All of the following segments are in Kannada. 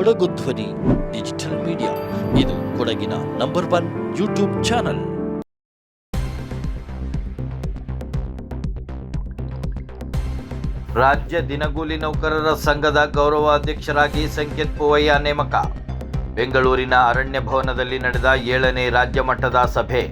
ಕೊಡಗು ಧ್ವನಿ, ಡಿಜಿಟಲ್ ಮೀಡಿಯಾ. ಇದು ಕೊಡಗಿನ ನಂಬರ್ ಒನ್ ಯೂಟ್ಯೂಬ್ ಚಾನಲ್. ರಾಜ್ಯ ದಿನಗೂಲಿ ನೌಕರರ ಸಂಘದ ಗೌರವಾಧ್ಯಕ್ಷರಾಗಿ ಸಂಕೇತ್ ಪೂವಯ್ಯ ನೇಮಕ. ಬೆಂಗಳೂರಿನ ಅರಣ್ಯ ಭವನದಲ್ಲಿ ನಡೆದ ಏಳನೇ ರಾಜ್ಯ ಮಟ್ಟದ ಸಭೆ.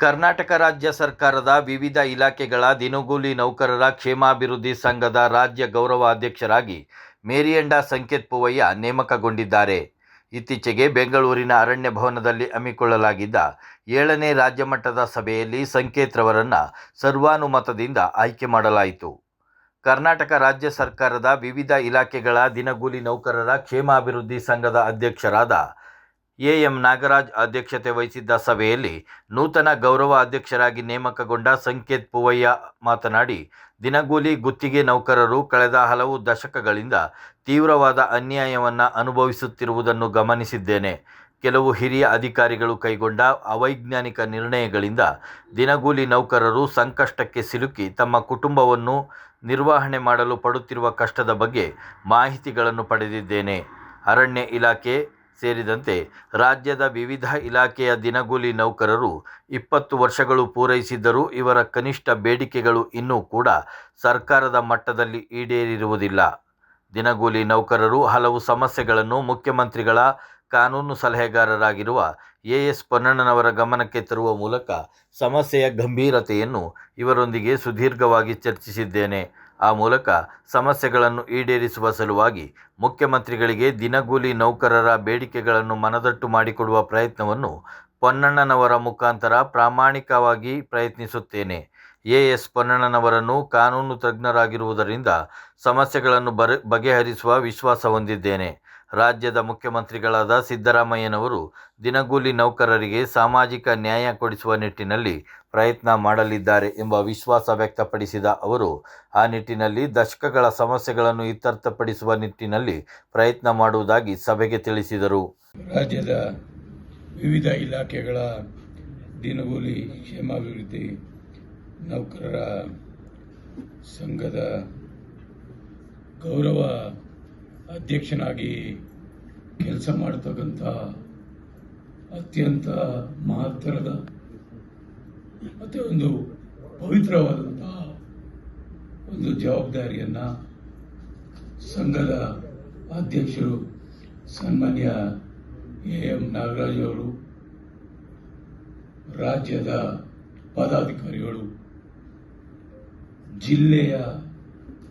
ಕರ್ನಾಟಕ ರಾಜ್ಯ ಸರ್ಕಾರದ ವಿವಿಧ ಇಲಾಖೆಗಳ ದಿನಗೂಲಿ ನೌಕರರ ಕ್ಷೇಮಾಭಿವೃದ್ಧಿ ಸಂಘದ ರಾಜ್ಯ ಗೌರವಾಧ್ಯಕ್ಷರಾಗಿ ಮೇರಿಯಂಡ ಸಂಕೇತ್ ಪೂವಯ್ಯ ನೇಮಕಗೊಂಡಿದ್ದಾರೆ. ಇತ್ತೀಚೆಗೆ ಬೆಂಗಳೂರಿನ ಅರಣ್ಯ ಭವನದಲ್ಲಿ ಹಮ್ಮಿಕೊಳ್ಳಲಾಗಿದ್ದ ಏಳನೇ ರಾಜ್ಯ ಮಟ್ಟದ ಸಭೆಯಲ್ಲಿ ಸಂಕೇತ್ ರವರನ್ನು ಸರ್ವಾನುಮತದಿಂದ ಆಯ್ಕೆ ಮಾಡಲಾಯಿತು. ಕರ್ನಾಟಕ ರಾಜ್ಯ ಸರ್ಕಾರದ ವಿವಿಧ ಇಲಾಖೆಗಳ ದಿನಗೂಲಿ ನೌಕರರ ಕ್ಷೇಮಾಭಿವೃದ್ಧಿ ಸಂಘದ ಅಧ್ಯಕ್ಷರಾದ ಎ ಎಂ ನಾಗರಾಜ್ ಅಧ್ಯಕ್ಷತೆ ವಹಿಸಿದ್ದ ಸಭೆಯಲ್ಲಿ ನೂತನ ಗೌರವ ಅಧ್ಯಕ್ಷರಾಗಿ ನೇಮಕಗೊಂಡ ಸಂಕೇತ್ ಪೂವಯ್ಯ ಮಾತನಾಡಿ, ದಿನಗೂಲಿ ಗುತ್ತಿಗೆ ನೌಕರರು ಕಳೆದ ಹಲವು ದಶಕಗಳಿಂದ ತೀವ್ರವಾದ ಅನ್ಯಾಯವನ್ನು ಅನುಭವಿಸುತ್ತಿರುವುದನ್ನು ಗಮನಿಸಿದ್ದೇನೆ. ಕೆಲವು ಹಿರಿಯ ಅಧಿಕಾರಿಗಳು ಕೈಗೊಂಡ ಅವೈಜ್ಞಾನಿಕ ನಿರ್ಣಯಗಳಿಂದ ದಿನಗೂಲಿ ನೌಕರರು ಸಂಕಷ್ಟಕ್ಕೆ ಸಿಲುಕಿ ತಮ್ಮ ಕುಟುಂಬವನ್ನು ನಿರ್ವಹಣೆ ಮಾಡಲು ಪಡುತ್ತಿರುವ ಕಷ್ಟದ ಬಗ್ಗೆ ಮಾಹಿತಿಗಳನ್ನು ಪಡೆದಿದ್ದೇನೆ. ಅರಣ್ಯ ಇಲಾಖೆ ಸೇರಿದಂತೆ ರಾಜ್ಯದ ವಿವಿಧ ಇಲಾಖೆಯ ದಿನಗೂಲಿ ನೌಕರರು ಇಪ್ಪತ್ತು ವರ್ಷಗಳು ಪೂರೈಸಿದ್ದರೂ ಇವರ ಕನಿಷ್ಠ ಬೇಡಿಕೆಗಳು ಇನ್ನೂ ಕೂಡ ಸರ್ಕಾರದ ಮಟ್ಟದಲ್ಲಿ ಈಡೇರಿರುವುದಿಲ್ಲ. ದಿನಗೂಲಿ ನೌಕರರು ಹಲವು ಸಮಸ್ಯೆಗಳನ್ನು ಮುಖ್ಯಮಂತ್ರಿಗಳ ಕಾನೂನು ಸಲಹೆಗಾರರಾಗಿರುವ ಎ ಎಸ್ ಪೊನ್ನಣ್ಣನವರ ಗಮನಕ್ಕೆ ತರುವ ಮೂಲಕ ಸಮಸ್ಯೆಯ ಗಂಭೀರತೆಯನ್ನು ಇವರೊಂದಿಗೆ ಸುದೀರ್ಘವಾಗಿ ಚರ್ಚಿಸಿದ್ದೇನೆ. ಆ ಮೂಲಕ ಸಮಸ್ಯೆಗಳನ್ನು ಈಡೇರಿಸುವ ಸಲುವಾಗಿ ಮುಖ್ಯಮಂತ್ರಿಗಳಿಗೆ ದಿನಗೂಲಿ ನೌಕರರ ಬೇಡಿಕೆಗಳನ್ನು ಮನದಟ್ಟು ಮಾಡಿಕೊಡುವ ಪ್ರಯತ್ನವನ್ನು ಪೊನ್ನಣ್ಣನವರ ಮುಖಾಂತರ ಪ್ರಾಮಾಣಿಕವಾಗಿ ಪ್ರಯತ್ನಿಸುತ್ತೇನೆ. ಎ ಎಸ್ ಪೊನ್ನಣ್ಣನವರನ್ನು ಕಾನೂನು ತಜ್ಞರಾಗಿರುವುದರಿಂದ ಸಮಸ್ಯೆಗಳನ್ನು ಬರ, ಬಗೆಹರಿಸುವ ವಿಶ್ವಾಸ ಹೊಂದಿದ್ದೇನೆ. ರಾಜ್ಯದ ಮುಖ್ಯಮಂತ್ರಿಗಳಾದ ಸಿದ್ದರಾಮಯ್ಯನವರು ದಿನಗೂಲಿ ನೌಕರರಿಗೆ ಸಾಮಾಜಿಕ ನ್ಯಾಯ ಕೊಡಿಸುವ ನಿಟ್ಟಿನಲ್ಲಿ ಪ್ರಯತ್ನ ಮಾಡಲಿದ್ದಾರೆ ಎಂಬ ವಿಶ್ವಾಸ ವ್ಯಕ್ತಪಡಿಸಿದ ಅವರು, ಆ ನಿಟ್ಟಿನಲ್ಲಿ ದಶಕಗಳ ಸಮಸ್ಯೆಗಳನ್ನು ಇತ್ಯರ್ಥಪಡಿಸುವ ನಿಟ್ಟಿನಲ್ಲಿ ಪ್ರಯತ್ನ ಮಾಡುವುದಾಗಿ ಸಭೆಗೆ ತಿಳಿಸಿದರು. ರಾಜ್ಯದ ವಿವಿಧ ಇಲಾಖೆಗಳ ದಿನಗೂಲಿ ಕ್ಷೇಮಾಭಿವೃದ್ಧಿ ನೌಕರರ ಸಂಘದ ಗೌರವ ಅಧ್ಯಕ್ಷನಾಗಿ ಕೆಲಸ ಮಾಡ್ತಕ್ಕಂಥ ಅತ್ಯಂತ ಮಹತ್ತರದ ಮತ್ತು ಒಂದು ಪವಿತ್ರವಾದಂತಹ ಒಂದು ಜವಾಬ್ದಾರಿಯನ್ನು ಸಂಘದ ಅಧ್ಯಕ್ಷರು ಸನ್ಮಾನ್ಯ ಎ ಎಂ ನಾಗರಾಜ್ ಅವರು, ರಾಜ್ಯದ ಪದಾಧಿಕಾರಿಗಳು, ಜಿಲ್ಲೆಯ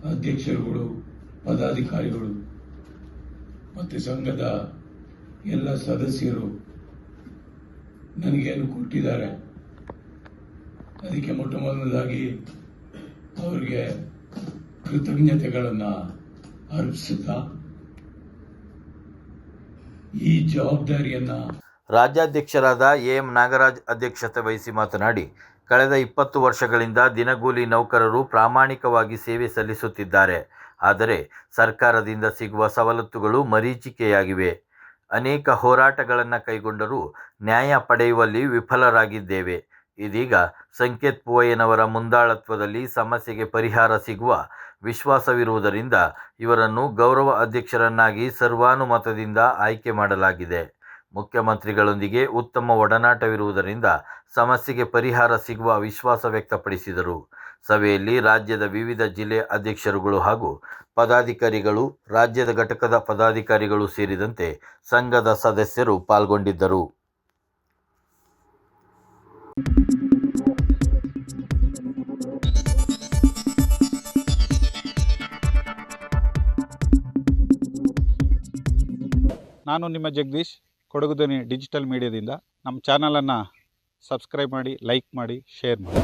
ಅಧ್ಯಕ್ಷರುಗಳು, ಪದಾಧಿಕಾರಿಗಳು ಮತ್ತು ಸಂಘದ ಎಲ್ಲ ಸದಸ್ಯರು ನನಗೇನು ಕೊಟ್ಟಿದ್ದಾರೆ? ಅದಕ್ಕೆ ಮೊಟ್ಟ ಮೊದಲನೇದಾಗಿ ಅವರಿಗೆ ಕೃತಜ್ಞತೆಗಳನ್ನು ಅರ್ಪಿಸುತ್ತಾ, ಈ ಜವಾಬ್ದಾರಿಯನ್ನು ರಾಜ್ಯಾಧ್ಯಕ್ಷರಾದ ಎ ನಾಗರಾಜ್ ಅಧ್ಯಕ್ಷತೆ ವಹಿಸಿ ಮಾತನಾಡಿ, ಕಳೆದ ಇಪ್ಪತ್ತು ವರ್ಷಗಳಿಂದ ದಿನಗೂಲಿ ನೌಕರರು ಪ್ರಾಮಾಣಿಕವಾಗಿ ಸೇವೆ ಸಲ್ಲಿಸುತ್ತಿದ್ದಾರೆ. ಆದರೆ ಸರ್ಕಾರದಿಂದ ಸಿಗುವ ಸವಲತ್ತುಗಳು ಮರೀಚಿಕೆಯಾಗಿವೆ. ಅನೇಕ ಹೋರಾಟಗಳನ್ನು ಕೈಗೊಂಡರೂ ನ್ಯಾಯ ಪಡೆಯುವಲ್ಲಿ ವಿಫಲರಾಗಿದ್ದೇವೆ. ಇದೀಗ ಸಂಕೇತ್ ಪೂವಯ್ಯನವರ ಮುಂದಾಳತ್ವದಲ್ಲಿ ಸಮಸ್ಯೆಗೆ ಪರಿಹಾರ ಸಿಗುವ ವಿಶ್ವಾಸವಿರುವುದರಿಂದ ಇವರನ್ನು ಗೌರವ ಅಧ್ಯಕ್ಷರನ್ನಾಗಿ ಸರ್ವಾನುಮತದಿಂದ ಆಯ್ಕೆ ಮಾಡಲಾಗಿದೆ. ಮುಖ್ಯಮಂತ್ರಿಗಳೊಂದಿಗೆ ಉತ್ತಮ ಒಡನಾಟವಿರುವುದರಿಂದ ಸಮಸ್ಯೆಗೆ ಪರಿಹಾರ ಸಿಗುವ ವಿಶ್ವಾಸ ವ್ಯಕ್ತಪಡಿಸಿದರು. ಸಭೆಯಲ್ಲಿ ರಾಜ್ಯದ ವಿವಿಧ ಜಿಲ್ಲೆ ಅಧ್ಯಕ್ಷರುಗಳು ಹಾಗೂ ಪದಾಧಿಕಾರಿಗಳು, ರಾಜ್ಯದ ಘಟಕದ ಪದಾಧಿಕಾರಿಗಳು ಸೇರಿದಂತೆ ಸಂಘದ ಸದಸ್ಯರು ಪಾಲ್ಗೊಂಡಿದ್ದರು. ನಾನು ನಿಮ್ಮ ಜಗದೀಶ್ ಕೊಡಗುದನಿ ಡಿಜಿಟಲ್ ಮೀಡಿಯಾದಿಂದ. ನಮ್ಮ ಚಾನಲನ್ನು ಸಬ್ಸ್ಕ್ರೈಬ್ ಮಾಡಿ, ಲೈಕ್ ಮಾಡಿ, ಶೇರ್ ಮಾಡಿ.